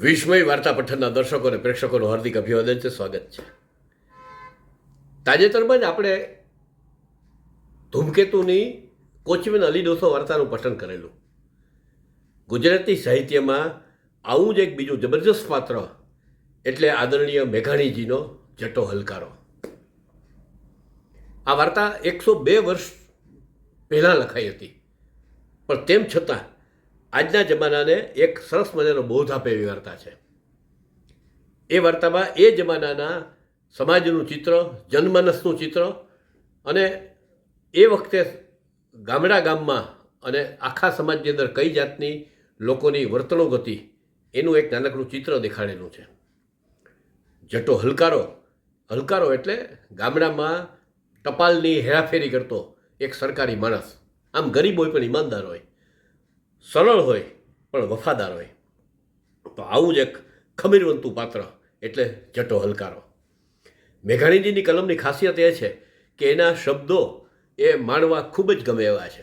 વિસ્મય વાર્તા પઠનના દર્શકો અને પ્રેક્ષકોનું હાર્દિક અભિવાદન છે, સ્વાગત છે. તાજેતરમાં જ આપણે ધૂમકેતુની કોચમેન અલી ડોસો વાર્તાનું પઠન કરેલું. ગુજરાતી સાહિત્યમાં આવું જ એક બીજું જબરજસ્ત પાત્ર, એટલે આદરણીય મેઘાણીજીનો જટો હલકારો. આ વાર્તા એકસો બે વર્ષ પહેલાં લખાઈ હતી. પણ તેમ છતાં આજના જમાનાને એક સરસ મજાનો બોધ આપે એવી વાર્તા છે. એ વાર્તામાં એ જમાનાના સમાજનું ચિત્ર, જનમાનસનું ચિત્ર અને એ વખતે ગામડા ગામમાં અને આખા સમાજની અંદર કઈ જાતની લોકોની વર્તણૂક હતી એનું એક નાનકડું ચિત્ર દેખાડેલું છે. જટો હલકારો હલકારો એટલે ગામડામાં ટપાલની હેરાફેરી કરતો એક સરકારી માણસ. આમ ગરીબ હોય પણ ઈમાનદાર હોય. સરળ હોય, પણ વફાદાર હોય. તો આવું જ એક ખમીરવંતું પાત્ર એટલે જટો હલકારો. મેઘાણીજીની કલમની ખાસિયત એ છે કે એના શબ્દો એ માણવા ખૂબ જ ગમે એવા છે.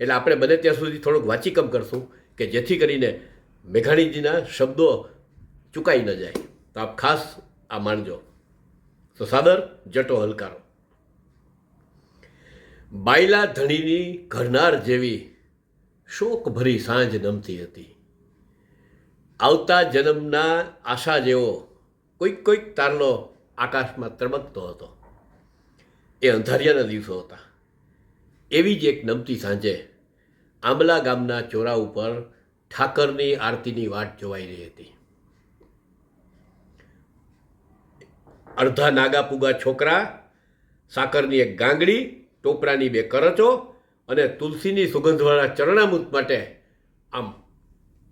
એટલે આપણે બને ત્યાં સુધી થોડુંક વાંચીકમ કરશું કે જેથી કરીને મેઘાણીજીના શબ્દો ચૂકાઈ ન જાય. તો આપ ખાસ આ માણજો. તો સાદર, જટો હલકારો. બાયલા ધણીની ઘરનાર જેવી શોકભરી સાંજ નમતી હતી. આવતા જન્મના આશા જેવો કોઈક કોઈક તારલો આકાશમાં ત્રબકતો હતો. એ અંધારિયાના દિવસો હતા. એવી જ એક નમતી સાંજે આંબલા ગામના ચોરા ઉપર ઠાકરની આરતીની વાટ જોવાઈ રહી હતી. અડધા નાગા પૂગા છોકરા, સાકરની એક ગાંગડી, ટોપરાની બે કરચો અને તુલસીની સુગંધવાળા ચરણામૃત માટે આમ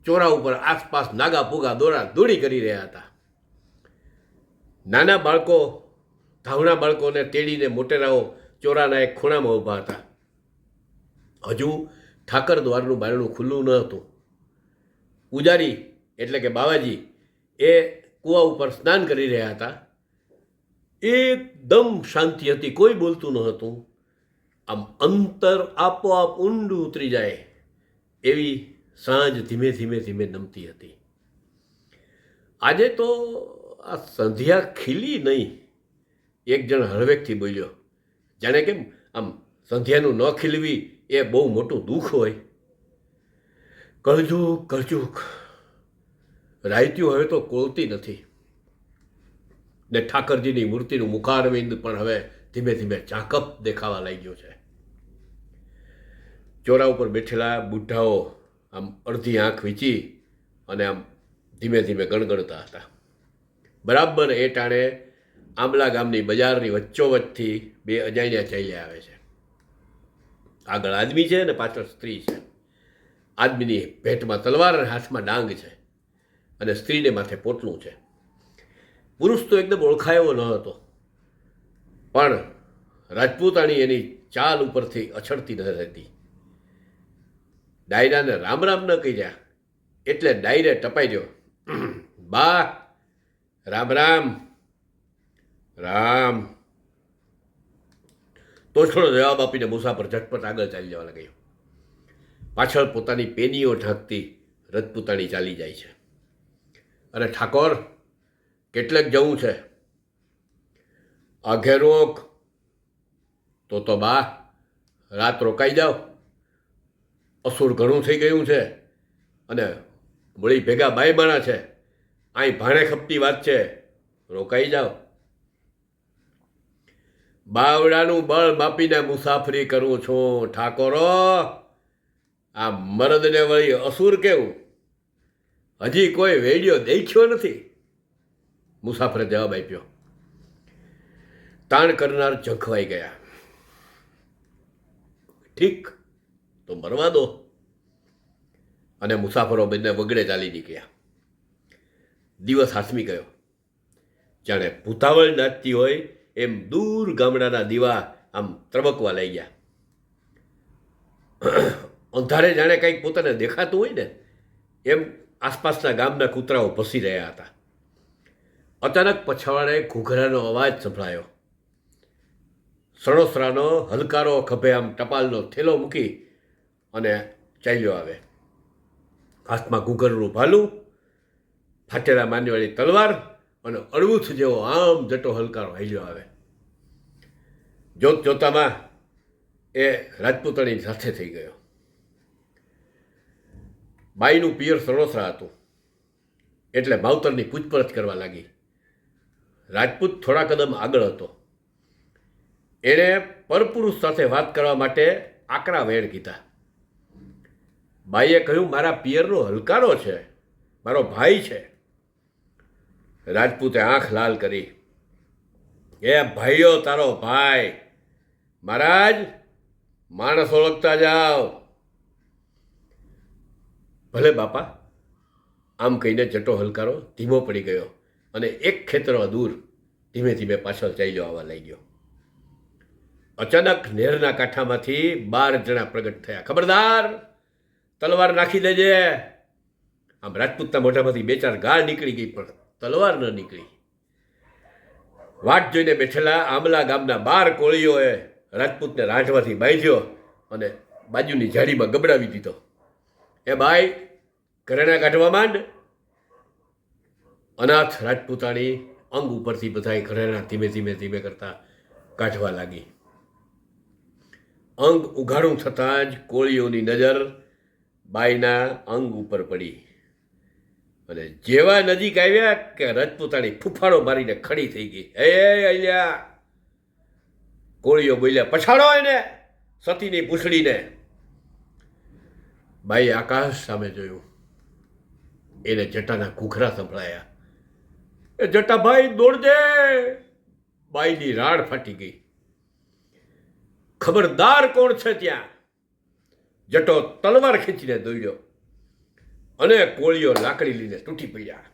ચોરા ઉપર આસપાસ નાગા પૂગા દોરા દોડી કરી રહ્યા હતા. નાના બાળકો, ધાવણા બાળકોને તેડીને મોટેરાઓ ચોરાના એક ખૂણામાં ઊભા હતા. હજુ ઠાકર દ્વારનું બારણું ખુલ્લું ન હતું. પૂજારી એટલે કે બાવાજી એ કૂવા ઉપર સ્નાન કરી રહ્યા હતા. એકદમ શાંતિ હતી, કોઈ બોલતું ન હતું. આમ અંતર આપોઆપ ઊંડું ઉતરી જાય એવી સાંજ ધીમે ધીમે ધીમે નમતી હતી. આજે તો આ સંધ્યા ખીલી નહીં. એક જણ હળવેકથી બોલ્યો, જાણે કેમ આમ સંધ્યાનું ન ખીલવી એ બહુ મોટું દુઃખ હોય. કળજુક કળજુક રાયત્યું હવે તો કોલતી નથી. ને ઠાકરજીની મૂર્તિનું મુખારવિંદ પણ હવે ધીમે ધીમે ચાકપ દેખાવા લાગ્યો છે. ચોરા ઉપર બેઠેલા બુઢ્ઢાઓ આમ અડધી આંખ વીંચી અને આમ ધીમે ધીમે ગણગણતા હતા. બરાબર એ ટાણે આંબલા ગામની બજારની વચ્ચોવચ્ચથી બે અજાણ્યા ચાલ્યા આવે છે. આગળ આદમી છે અને પાછળ સ્ત્રી છે. આદમીની ભેટમાં તલવાર અને હાથમાં ડાંગ છે અને સ્ત્રીને માથે પોટલું છે. પુરુષ તો એકદમ ઓળખાયો ન હતો. પણ રાજપૂતાણી એની ચાલ ઉપરથી અછડતી ન રહેતી ડાયરાને રામ રામ ન કર્યા એટલે ડાયરે ટપાઈ ગયો. બા, રામ રામ રામ. તો જવાબ આપીને મુસાફર ઝટપટ આગળ ચાલી જવા લાગ્યો. પાછળ પોતાની પેનીઓ ઢાંકતી રજપૂતાણી ચાલી જાય છે. અને ઠાકોર, કેટલેક જવું છે? આઘે રોક. તો તો બા, રાત રોકાઈ જાઓ. અસુર ઘણું થઈ ગયું છે અને વળી ભેગા બાયબાણા છે. અહીં ભાણે ખપતી વાત છે. રોકાઈ જાઓ. બાવડાનું બળ બાપીને મુસાફરી કરું છું. ઠાકોરો, આ મરદને વળી અસુર કેવું? હજી કોઈ વેડિયો દેખ્યો નથી. મુસાફરે જવાબ આપ્યો. તાણ કરનાર ઝંખવાઈ ગયા. ઠીક, તો મરવા દો. અને મુસાફરો બંને વગડે ચાલી નીકળ્યા. દિવસ હાથમી ગયો. જાણે ભૂતાવળ નાચતી હોય એમ દૂર ગામડાના દીવા આમ ત્રબકવા લઈ ગયા. અંધારે જાણે કંઈક પોતાને દેખાતું હોય ને એમ આસપાસના ગામના કૂતરાઓ ભસી રહ્યા હતા. અચાનક પછવાડે ઘૂઘરાનો અવાજ સંભળાયો. સણોસરાનો હલકારો ખભે આમ ટપાલનો થેલો મૂકી અને ચાલ્યો આવે. હાથમાં ઘૂઘરનું ભાલું, ફાટેલા માનવાળી તલવાર અને અળવુથ જેવો આમ જટો હલકારો હાલ્યો આવે. જોત જોતામાં એ રાજપૂતાણી સાથે થઈ ગયો. બાઈનું પિયર સરોસરા હતું. એટલે માવતરની પૂછપરછ કરવા લાગી. રાજપૂત થોડા કદમ આગળ હતો. એણે પરપુરુષ સાથે વાત કરવા માટે આકરા વેણ કીધા. બાઈએ કહ્યું, મારા પિયરનો હલકારો છે, મારો ભાઈ છે. રાજપૂતે આંખ લાલ કરી. એ ભાઈઓ, તારો ભાઈ. મહારાજ, માણસ ઓળખતા જાઓ. ભલે બાપા, આમ કહીને જટો હલકારો ધીમો પડી ગયો અને એક ખેતરો દૂર ધીમે ધીમે પાછળ ચાલ્યો આવવા લાગ્યો. અચાનક નહેરના કાંઠામાંથી બાર જણા પ્રગટ થયા. ખબરદાર! તલવાર નાખી દેજે. આમ રાજપૂતના મોઢામાંથી બે ચાર ગાળ નીકળી ગઈ, પણ તલવાર ન નીકળી. વાટ જોઈને બેઠેલા આંબલા ગામના બાર કોળીઓએ રાજપૂતને રાંઠવાથી બાંધ્યો અને બાજુની ઝાડીમાં ગબડાવી દીધો. એ બાઈ, ઘરેણા કાઢવા માંડ. અનાથ રાજપૂતાણી અંગ ઉપરથી બધાય ઘરેણા ધીમે ધીમે ધીમે કરતા કાઢવા લાગી. અંગ ઉઘાડું થતાં જ કોળીઓની નજર બાઈના અંગ ઉપર પડી. અને જેવા નજીક આવ્યા કે રજપૂતાણી ફૂફાડો મારીને ખડી થઈ ગઈ. એ અહીંયા કોળીઓ બોલ્યા, પછાડો એને સતીની પૂંછડીને બાઈ આકાશ સામે જોયું. એને જટાના ઘૂઘરા સંભળાયા. એ જટાભાઈ દોડજે! બાઈની રાડ ફાટી ગઈ. ખબરદાર કોણ છે ત્યાં? જટો તલવાર ખેંચીને દોડ્યો અને કોળીઓ લાકડી લઈને તૂટી પડ્યા.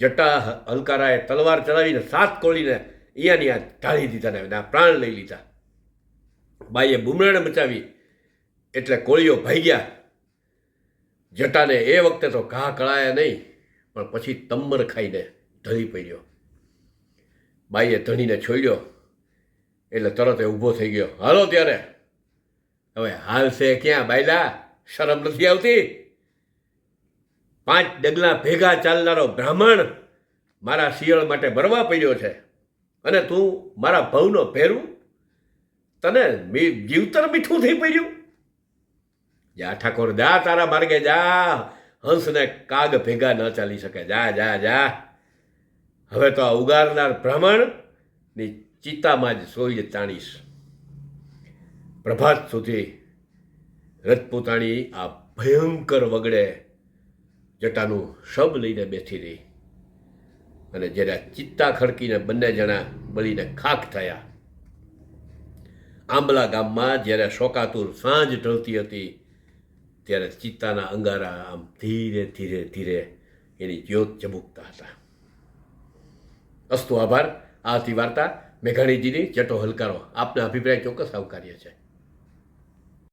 જટા હલકારાએ તલવાર ચલાવીને સાત કોળીને અહીંયાની આ ઢાળી દીધા ને એના પ્રાણ લઈ લીધા. બાઈએ બુમરાણ મચાવી એટલે કોળીઓ ભાગ્યા જટાને એ વખતે તો ઘા કળાયા નહીં, પણ પછી તમ્મર ખાઈને ધળી પડ્યો. બાઈએ ધણીને છોડ્યો એટલે તરત એ ઊભો થઈ ગયો. હાલો ત્યારે. હવે હાલ છે ક્યાં બાયલા? શરમ નથી આવતી? પાંચ ડગલા ભેગા ચાલનારો બ્રાહ્મણ મારા શિયળ માટે ભરવા પડ્યો છે. અને તું મારા ભવનો ભેરું? તને જીવતર મીઠું થઈ પડ્યું? જા ઠાકોર, જા તારા માર્ગે જા. હંસને કાગ ભેગા ન ચાલી શકે. જા જા જા. હવે તો આ ઉગારનાર બ્રાહ્મણની ચિત્તામાં જ સોય તાણીશ પ્રભાત સુધી રજપૂતાણી આ ભયંકર વગડે જટાનું શબ લઈને બેસી રહી. અને જ્યારે ચિત્તા ખડકીને બંને જણા બળીને ખાખ થયા. આંબલા ગામમાં જ્યારે શોકાતુર સાંજ ઢળતી હતી, ત્યારે ચિત્તાના અંગારા આમ ધીરે ધીરે ધીરે એની જ્યોત ચમુકતા હતા. અસ્તુ આભાર. આ હતી વાર્તા મેઘાણીજીની ચટો હલકારો. આપના અભિપ્રાય ચોક્કસ આવકાર્ય છે.